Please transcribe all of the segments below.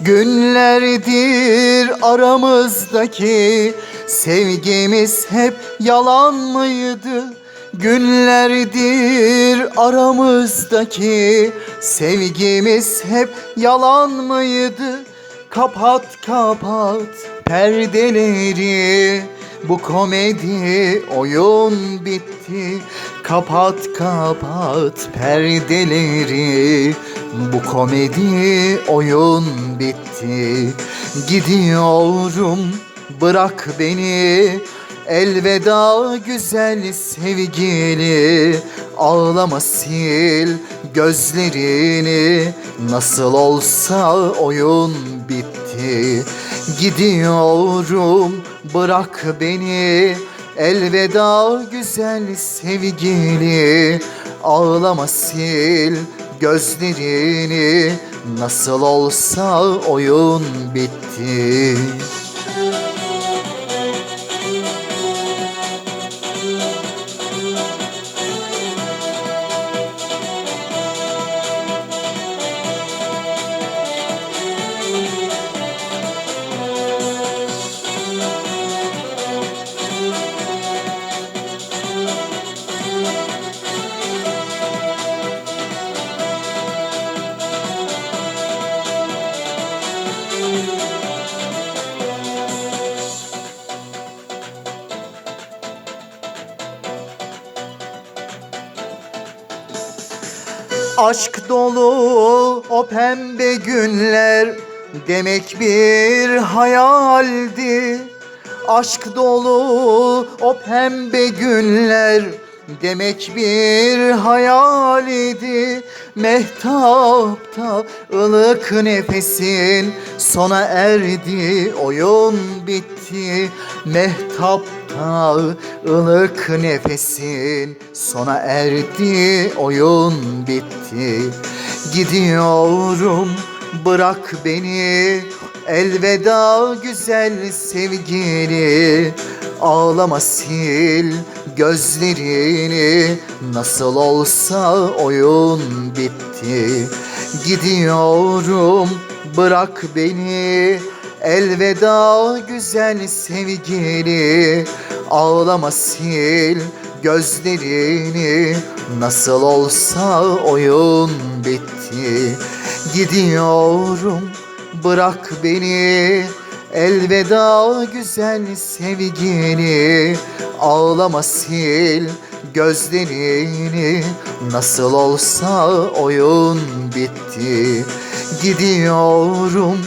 Günlerdir aramızdaki sevgimiz hep yalan mıydı? Günlerdir aramızdaki sevgimiz hep yalan mıydı? Kapat kapat perdeleri bu komedi oyun bitti Kapat kapat perdeleri Bu komedi oyun bitti. Gidiyorum bırak beni. Elveda güzel sevgili. Ağlama sil gözlerini. Nasıl olsa oyun bitti. Gidiyorum bırak beni. Elveda güzel sevgili. Ağlama sil gözlerini Nasıl olsa oyun bitti Aşk dolu o pembe günler demek bir hayaldi. Aşk dolu o pembe günler demek bir hayal idi. Mehtapta ılık nefesin sona erdi, oyun bitti. Mehtapta ılık nefesin sona erdi, oyun bitti. Gidiyorum bırak beni Elveda güzel sevgili Ağlama sil gözlerini. Nasıl olsa oyun bitti. Gidiyorum bırak beni. Elveda güzel sevgili Ağlama sil gözlerini. Nasıl olsa oyun bitti. Gidiyorum bırak beni Elveda güzel sevgili Ağlama sil gözlerini Nasıl olsa oyun bitti. Gidiyorum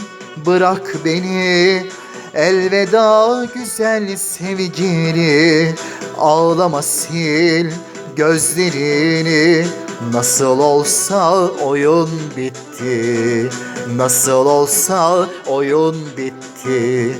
bırak beni Elveda güzel sevgili Ağlama sil gözlerini Nasıl olsa oyun bitti. Nasıl olsa oyun bitti